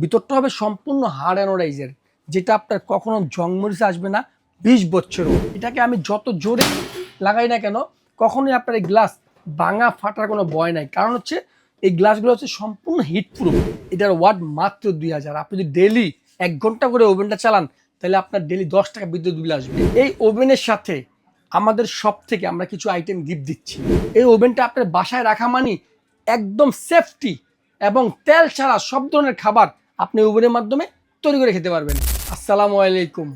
ভিতরটা হবে সম্পূর্ণ হার্ড অ্যানোডাইজের যেটা আপনার কখনো জংমরিচে আসবে না, বিশ বছরও। এটাকে আমি যত জোরে লাগাই না কেন, কখনোই আপনার এই গ্লাস ভাঙা ফাটার কোনো ভয় নাই। কারণ হচ্ছে, এই গ্লাসগুলো হচ্ছে সম্পূর্ণ হিট প্রুফ এটার ওয়াট মাত্র দুই হাজার। আপনি যদি ডেলি এক ঘণ্টা করে ওভেনটা চালান, তাহলে আপনার ডেলি দশ টাকা বিদ্যুৎ বিল আসবে। এই ওভেনের সাথে আমাদের সব থেকে আমরা কিছু আইটেম গিফট দিচ্ছি। এই ওভেনটা আপনার বাসায় রাখা মানি একদম সেফটি এবং তেল ছাড়া সব ধরনের খাবার আপনি ওভেনের মাধ্যমে তৈরি করে খেতে পারবেন। আসসালামু আলাইকুম।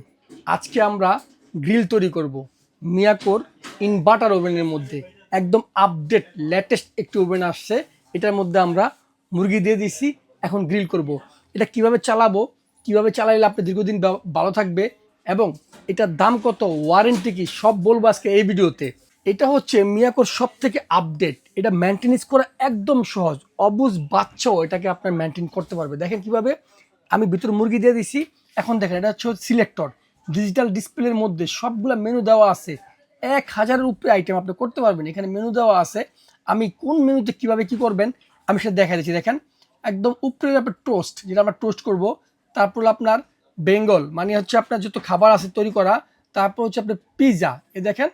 আজকে আমরা গ্রিল তৈরি করব মিয়াকোর ইনভার্টার ওভেনের মধ্যে। একদম আপডেট লেটেস্ট একটি ওভেন আসছে। এটার মধ্যে আমরা মুরগি দিয়ে দিছি, এখন গ্রিল করব। এটা কীভাবে চালাবো, কীভাবে চালাইলে আপনি দীর্ঘদিন ভালো থাকবে, এবং এটার দাম কত ওয়ারেন্টি কি, সব বলব আজকে এই ভিডিওতে। এটা হচ্ছে মিয়াকোর সব থেকে আপডেট এটা মেনটেনেন্স করা একদম সহজ। অবুজ বাচ্চাও এটাকে আপনার মেনটেন করতে পারবে। দেখেন কীভাবে আমি ভিতরে মুরগি দিয়ে দিছি। এখন দেখেন, এটা হচ্ছে সিলেক্টর ডিজিটাল ডিসপ্লের মধ্যে সবগুলো মেনু দেওয়া আছে। এক হাজারের উপরে আইটেম আপনি করতে পারবেন। এখানে মেনু দেওয়া আছে। আমি কোন মেনুতে কীভাবে কি করবেন, আমি সেটা দেখা দিচ্ছি। দেখেন, একদম উপরে আপনার টোস্ট যেটা আমরা টোস্ট করব। তারপর আপনার বেঙ্গল মানে হচ্ছে আপনার যত খাবার আছে তৈরি করা। তারপর হচ্ছে আপনার পিৎজা এ দেখেন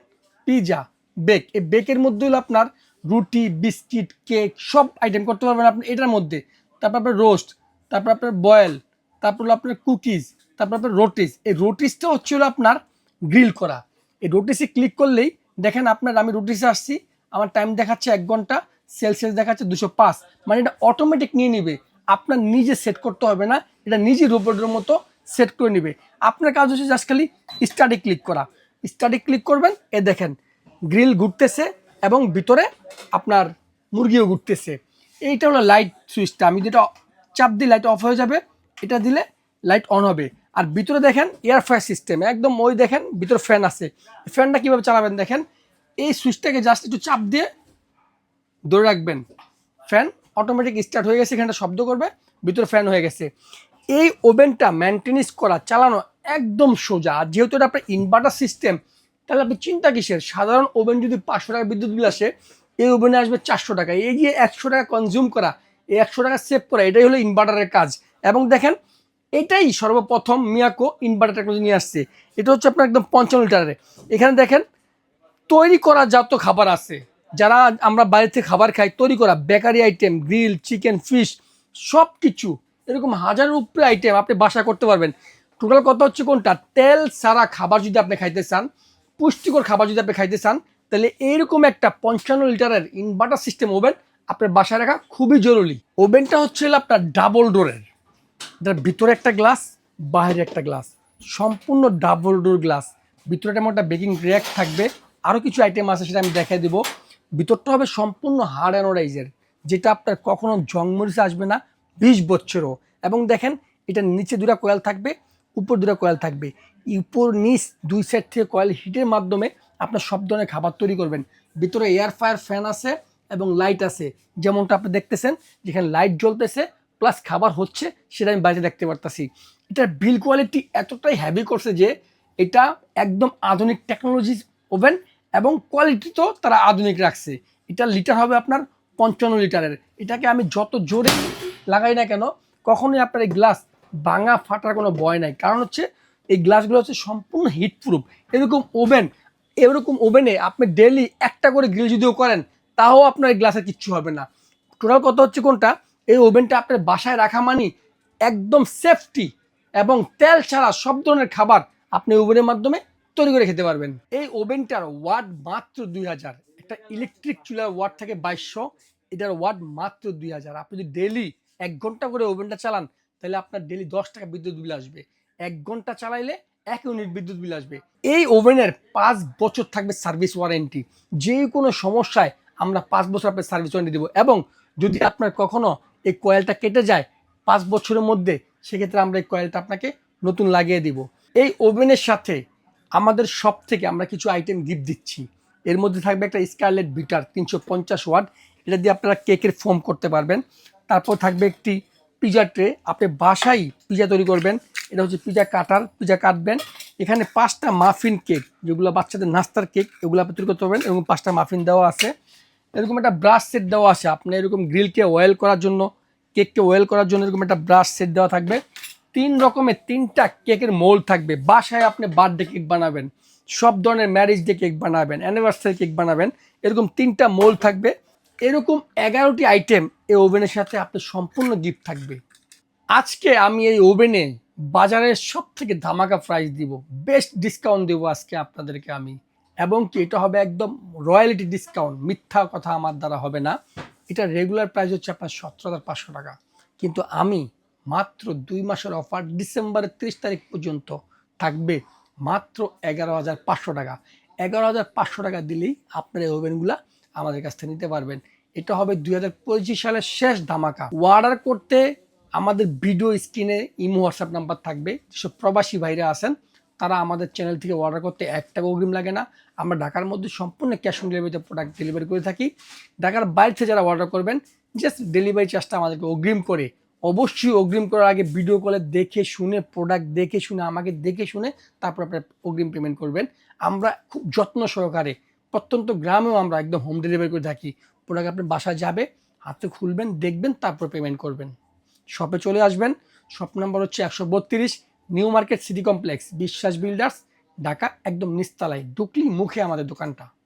পিৎজা বেক। এই বেকের মধ্যে হলো আপনার রুটি, বিস্কিট, কেক, সব আইটেম করতে পারবেন আপনি এটার মধ্যে। তারপর আপনার রোস্ট তারপর আপনার বয়েল তারপর হলো আপনার কুকিজ তারপর আপনার রোটিস এই রোটিসটা হচ্ছে হলো আপনার গ্রিল করা। এই রোটিসে ক্লিক করলেই দেখেন আপনার আমি রোটিসে আসছি, আমার টাইম দেখাচ্ছে এক ঘণ্টা সেলসিয়াস দেখাচ্ছে দুশো পাঁচ। মানে এটা অটোমেটিক নিয়ে নিবে। আপনার নিজে সেট করতে হবে না, এটা নিজে রোবটের মতো সেট করে নিবে। আপনার কাজ হচ্ছে জাস্ট খালি স্টাডি ক্লিক করা। স্টাডি ক্লিক করবেন, এ দেখেন গ্রিল ঘুরতেছে এবং ভিতরে আপনার মুরগিও ঘুরতেছে। এইটা হলো লাইট সুইচটা আমি যেটা চাপ দিই লাইট অফ হয়ে যাবে, এটা দিলে লাইট অন হবে। আর ভিতরে দেখেন এয়ার ফ্রাই সিস্টেম একদম ওই দেখেন ভিতরে ফ্যান আছে। ফ্যানটা কীভাবে চালাবেন দেখেন? এই সুইচটাকে জাস্ট একটু চাপ দিয়ে ধরে রাখবেন। ফ্যান অটোমেটিক স্টার্ট হয়ে গেছে, এখানটা শব্দ করবে, ভিতরে ফ্যান হয়ে গেছে। এই ওভেনটা মেনটেনেন্স করা, চালানো একদম সোজা। আর যেহেতু এটা আপনার ইনভার্টার সিস্টেম তাহলে আপনি চিন্তা কিসের? সাধারণ ওভেন যদি পাঁচশো টাকা বিদ্যুৎ বিল আসে, এই ওভেনে আসবে চারশো টাকা। এই যে একশো টাকা কনজিউম করা এই একশো টাকা সেভ করা, এটাই হলো ইনভার্টারের কাজ। এবং দেখেন, এটাই সর্বপ্রথম মিয়াকো ইনভার্টার টেকনোলজি নিয়ে আসছে। এটা হচ্ছে আপনার একদম পঞ্চান্ন লিটারের। এখানে দেখেন, তৈরি করা যত খাবার আছে। যারা আমরা থেকে খাবার খাই, তৈরি করা bakery item grill chicken fish সব কিছু এরকম হাজারের উপরে আইটেম আপনি বাসা করতে পারবেন। টোটাল কথা হচ্ছে কোনটা? তেল সারা খাবার যদি আপনি খাইতে চান পুষ্টিকর খাবার যদি আপনি খাইতে চান, তাহলে এইরকম একটা পঞ্চান্ন লিটারের ইনভার্টার সিস্টেম ওভেন আপনার বাসায় রাখা খুবই জরুরি। ওভেনটা হচ্ছে আপনার ডাবল ডোরের এটার ভিতরে একটা গ্লাস বাইরে একটা গ্লাস সম্পূর্ণ ডাবল ডোর গ্লাস ভিতরে তেমন একটা বেকিং র্যাক থাকবে। আরও কিছু আইটেম আছে সেটা আমি দেখাই দেবো। ভিতরটা হবে সম্পূর্ণ হার্ড অ্যানোডাইজের যেটা আপনার কখনো জংমরিচে আসবে না, বিশ বছরও এবং দেখেন এটা নিচে দুটা কয়েল থাকবে। উপর দুটা কয়েল থাকবে। উপর, নিচ দুই সাইড থেকে কয়েল হিটের মাধ্যমে আপনার সব ধরনের খাবার তৈরি করবেন। ভিতরে এয়ার ফায়ার ফ্যান আছে এবং লাইট আছে। যেমনটা আপনি দেখতেছেন, যেখানে লাইট জ্বলতেছে প্লাস খাবার হচ্ছে, সেটা আমি বাইরে দেখতে পারতাছি। এটার বিল কোয়ালিটি এতটাই হ্যাভি করছে যে এটা একদম আধুনিক টেকনোলজি ওভেন এবং কোয়ালিটি তো তারা আধুনিক রাখছে। এটা লিটার হবে আপনার পঞ্চান্ন লিটারের এটাকে আমি যত জোরে লাগাই না কেন, কখনোই আপনার এই গ্লাস ভাঙা ফাটার কোনো ভয় নাই। কারণ হচ্ছে এই গ্লাসগুলো হচ্ছে সম্পূর্ণ হিট প্রুফ এরকম ওভেন, এরকম ওভেনে আপনি ডেলি একটা করে গ্রিল যদিও করেন, তাও আপনার এই গ্লাসের কিচ্ছু হবে না। টোটাল কথা হচ্ছে কোনটা? এই ওভেনটা আপনার বাসায় রাখা মানি একদম সেফটি এবং তেল ছাড়া সব ধরনের খাবার আপনি ওভেনের মাধ্যমে তৈরি করে খেতে পারবেন। এই ওভেনটার ওয়াট মাত্র দুই হাজার। একটা ইলেকট্রিক চুলার ওয়াট থাকে বাইশশো, এটার ওয়াট মাত্র দুই হাজার। আপনি যদি ডেলি এক ঘণ্টা করে ওভেনটা চালান তাহলে আপনার ডেলি দশ টাকা বিদ্যুৎ বিল আসবে। এক ঘণ্টা চালাইলে এক ইউনিট বিদ্যুৎ বিল আসবে। এই ওভেনের পাঁচ বছর থাকবে সার্ভিস ওয়ারেন্টি যে কোনো সমস্যায় আমরা পাঁচ বছর আপনার সার্ভিস ওয়ারেন্টি দেবো এবং যদি আপনার কখনো এই কয়েলটা কেটে যায় পাঁচ বছরের মধ্যে, সেক্ষেত্রে আমরা এই কয়েলটা আপনাকে নতুন লাগিয়ে দিব। এই ওভেনের সাথে আমাদের সব থেকে আমরা কিছু আইটেম গিফট দিচ্ছি। এর মধ্যে থাকবে একটা স্কারলেট বিটার তিনশো পঞ্চাশ ওয়াট এটা দিয়ে আপনারা কেকের ফোম করতে পারবেন। তারপর থাকবে একটি পিজা ট্রে আপনি বাসায় পিজা তৈরি করবেন। এটা হচ্ছে পিজা কাটার পিজা কাটবেন। এখানে পাঁচটা মাফিন কেক যেগুলো বাচ্চাদের নাস্তার কেক এগুলো আপনি তৈরি করতে পারবেন এবং পাঁচটা মাফিন দেওয়া আছে। এরকম একটা ব্রাশ সেট দেওয়া আছে আপনি এরকম গ্রিলকে অয়েল করার জন্য কেককে ওয়েল করার জন্য এরকম একটা ব্রাশ সেট দেওয়া থাকবে। তিন রকমের তিনটা কেকের মোল থাকবে। বাসায় আপনি বার্থডে কেক বানাবেন, সব ধরনের ম্যারেজ ডে কেক বানাবেন অ্যানিভার্সারি কেক বানাবেন, এরকম তিনটা মোল থাকবে। এরকম এগারোটি আইটেম এই ওভেনের সাথে আপনার সম্পূর্ণ গিফট থাকবে। আজকে আমি এই ওভেনে বাজারের সব থেকে ধামাকা প্রাইস দিব বেস্ট ডিসকাউন্ট দেবো আজকে আপনাদেরকে আমি। এবং কি এটা হবে একদম রয়্যালিটি ডিসকাউন্ট মিথ্যা কথা আমার দ্বারা হবে না। এটা রেগুলার প্রাইস হচ্ছে আপনার সতেরো হাজার পাঁচশো টাকা। কিন্তু আমি মাত্র দুই মাসের অফার ডিসেম্বরের তিরিশ তারিখ পর্যন্ত থাকবে মাত্র এগারো হাজার পাঁচশো টাকা। এগারো হাজার পাঁচশো টাকা দিলেই আপনার এই ওভেনগুলা আমাদের কাছ থেকে নিতে পারবেন। এটা হবে দুই হাজার পঁচিশ সালের শেষ ধামাকা। অর্ডার করতে আমাদের ভিডিও স্ক্রিনে ইমো হোয়াটসঅ্যাপ নাম্বার থাকবে। যেসব প্রবাসী ভাইরা আছেন, তারা আমাদের চ্যানেল থেকে অর্ডার করতে এক টাকা অগ্রিম লাগে না। আমরা ঢাকার মধ্যে সম্পূর্ণ ক্যাশ অন ডেলিভারিতে প্রোডাক্ট ডেলিভারি করে থাকি। ঢাকার বাইরে থেকে যারা অর্ডার করবেন জাস্ট ডেলিভারি চার্জটা আমাদেরকে অগ্রিম করে। অবশ্যই অগ্রিম করার আগে ভিডিও কলে দেখে শুনে প্রোডাক্ট দেখে শুনে, আমাকে দেখে শুনে তারপর আপনার অগ্রিম পেমেন্ট করবেন। আমরা খুব যত্ন সহকারে প্রত্যন্ত গ্রামেও আমরা একদম হোম ডেলিভারি করে থাকি। প্রোডাক্ট আপনি বাসায় যাবে, হাতে খুলবেন, দেখবেন, তারপর পেমেন্ট করবেন। শপে চলে আসবেন শপ নাম্বার হচ্ছে একশো বত্রিশ new market city complex Biswas builders Dhaka, একদম নিস্তালায় ঢুকলি মুখে আমাদের দোকানটা।